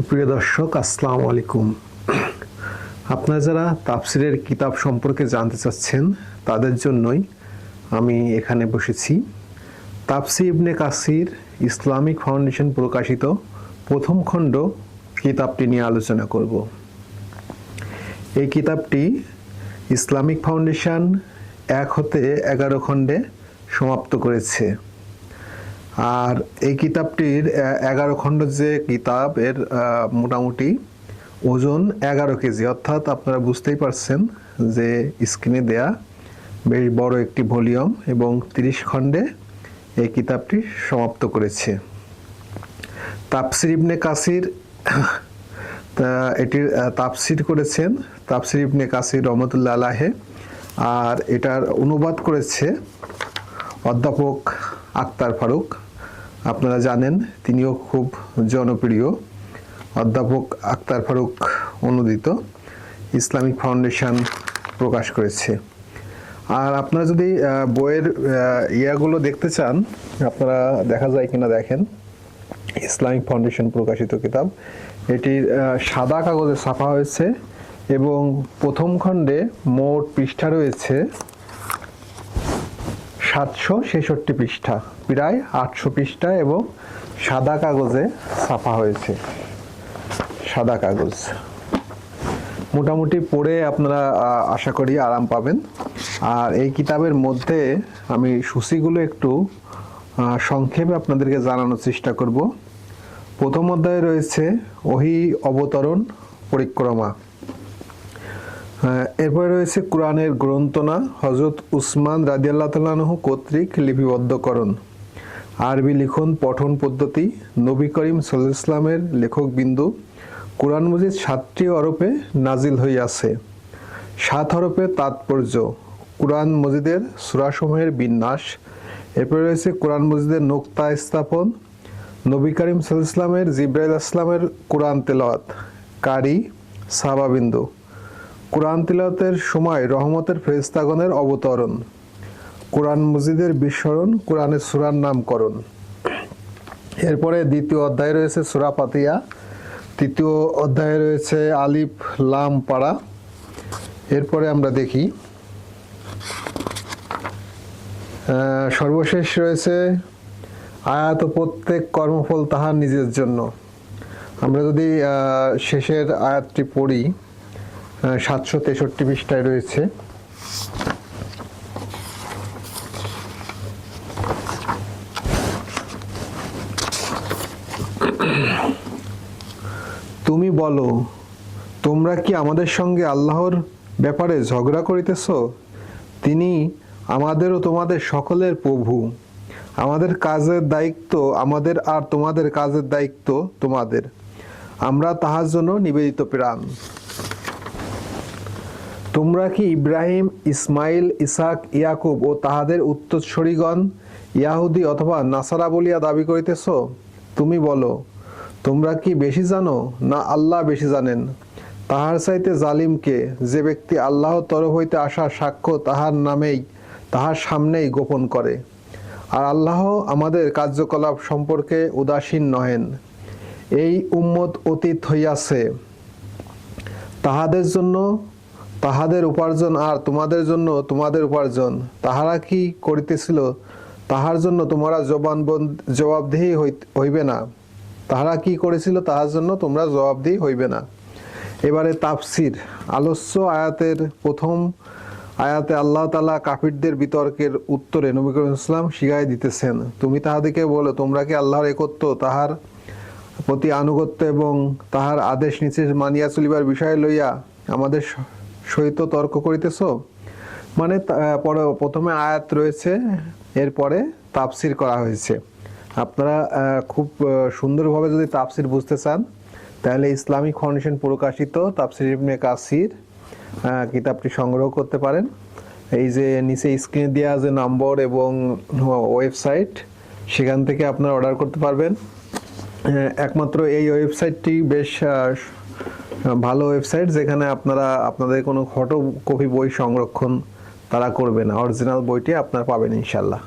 সুপ্রিয় দর্শক, আসসালামু আলাইকুম। আপনারা যারা তাফসিরের কিতাব সম্পর্কে জানতে চাচ্ছেন, তাদের জন্যই আমি এখানে বসেছি। তাফসি ইবনে কাসির ইসলামিক ফাউন্ডেশন প্রকাশিত প্রথম খণ্ড কিতাবটি নিয়ে আলোচনা করব। এই কিতাবটি ইসলামিক ফাউন্ডেশন এক হতে এগারো খণ্ডে সমাপ্ত করেছে। আর এই কিতাবটির এগারো খণ্ড যে কিতাব এর মোটামুটি ওজন এগারো কেজি। অর্থাৎ আপনারা বুঝতেই পারছেন যে স্ক্রিনে দেয়া বেশ বড় একটি ভলিউম এবং তিরিশ খণ্ডে এই কিতাবটি সমাপ্ত করেছে। তাপসির ইবনে কাসির এটির আহ, তাফসির করেছেন তাফসির ইবনে কাসির রহমতুল্লাহ আলাহে আর এটার অনুবাদ করেছে অধ্যাপক আক্তার ফারুক। আপনারা জানেন, তিনিও খুব জনপ্রিয়। অধ্যাপক আক্তার ফারুক অনুদিত ইসলামিক ফাউন্ডেশন প্রকাশ করেছে। আর আপনারা যদি বইয়ের ইয়াগুলো দেখতে চান, আপনারা দেখা যায় কিনা দেখেন, ইসলামিক ফাউন্ডেশন প্রকাশিত কিতাব। এটির সাদা কাগজে ছাপা হয়েছে এবং প্রথম খণ্ডে মোট পৃষ্ঠা রয়েছে সাতশো ছেষট্টি পৃষ্ঠা। প্রায় আটশো পৃষ্ঠা এবং সাদা কাগজে ছাপা হয়েছে। সাদা কাগজ। মোটামুটি পড়ে আপনারা আশা করি আরাম পাবেন। আর এই কিতাবের মধ্যে আমি সূচিগুলো একটু সংক্ষেপে আপনাদেরকে জানানোর চেষ্টা করব। প্রথম অধ্যায়ে রয়েছে, ওহি অবতরণ পরিক্রমা। এরপরে রয়েছে কোরআনের গ্রন্থনা হজরত উসমান রাজিয়াল্লাহ তালাহ কর্তৃক লিপিবদ্ধকরণ। আরবি লিখন, পঠন পদ্ধতি, নবী করিম সাল্লাহ ইসলামের লেখক বিন্দু কোরআন মজিদ সাতটি হরফে নাজিল হইয়াছে। সাত হরফে তাৎপর্য, কোরআন মজিদের সুরাসমূহের বিন্যাস, এরপরে রয়েছে কোরআন মজিদের নোক্তা স্থাপন, নবী করিম সাল্লাহ ইসলামের জিব্রাইল আসলামের কোরআন তেলাওয়াত, কারি, সাহাবাবিন্দু। কোরআন তিলাওয়াতের সময় রহমতের ফেরেস্তাগণের অবতরণ। কোরআন মজিদের বিস্মরণ, কোরআনের সুরার নামকরণ। এরপরে দ্বিতীয় অধ্যায় রয়েছে সুরা পাতিয়া তৃতীয় অধ্যায়ে রয়েছে আলিফ, লাম পাড়া। এরপরে আমরা দেখি সর্বশেষ রয়েছে আয়াত প্রত্যেক কর্মফল তাহার নিজের জন্য। আমরা যদি শেষের আয়াতটি পড়ি সাতশো তেষট্টি পৃষ্ঠায় রয়েছে। তুমি বলো, তোমরা কি আমাদের সঙ্গে আল্লাহর ব্যাপারে ঝগড়া করিতেছ? তিনি আমাদের ও তোমাদের সকলের প্রভু। আমাদের কাজের দায়িত্ব আমাদের আর তোমাদের কাজের দায়িত্ব তোমাদের। আমরা তাহার জন্য নিবেদিত প্রাণ। তোমরা কি ইব্রাহিম, ইসমাইল ইসাক ইয়াকুব ও তাহাদের উত্তরসূরিগণ ইয়াহুদি অথবা নাসারা বলিয়া দাবি করিতেছ? তুমি বলো, তোমরা কি বেশি জানো না আল্লাহ বেশি জানেন? তাহার চাইতে জালিমকে যে ব্যক্তি আল্লাহর তরফ হইতে আসা সাক্ষ্য তাহার নামেই, তাহার সামনেই গোপন করে। আর আল্লাহ আমাদের কার্যকলাপ সম্পর্কে উদাসীন নহেন। এই উম্মত অতীত হইয়াছে। তাহাদের জন্য তাহাদের উপার্জন আর তোমাদের জন্য তোমাদের উপার্জন। তাহারা কি করিতেছিল? তাহার জন্য তোমরা জবান জবাবদিহি হই- হইবে না। তাহারা কি করেছিল? তাহার জন্য তোমরা জবাবদিহি হইবে না। এবারে তাফসির। আলস্য আয়াতের প্রথম আয়াতে আল্লাহ তালা কাফিরদের বিতর্কের উত্তরে নবী করিম ইসলাম শিখাই দিতেছেন, তুমি তাহাদিকে বলো, তোমরা কি আল্লাহর একত্ব তাহার প্রতি আনুগত্য এবং তাহার আদেশ নিচে মানিয়া চলিবার বিষয় লইয়া আমাদের সহিত তর্ক করিতেছ? মানে প্রথমে আয়াত রয়েছে, এরপরে তাফসির করা হয়েছে। আপনারা খুব সুন্দরভাবে যদি তাফসির বুঝতে চান, তাহলে ইসলামিক ফাউন্ডেশন প্রকাশিত তাফসির ইবনে কাসির কিতাবটি সংগ্রহ করতে পারেন। এই যে নিচে স্ক্রিনে দেওয়া যে নম্বর এবং ওয়েবসাইট সেখান থেকে আপনারা অর্ডার করতে পারবেন। একমাত্র এই ওয়েবসাইটটি বেশ ভালো ওয়েবসাইট যেখানে আপনারা আপনাদের কোনো ফটো কপি বই সংরক্ষণ তারা করবে না। অরিজিনাল বইটি আপনার পাবেন ইনশাল্লাহ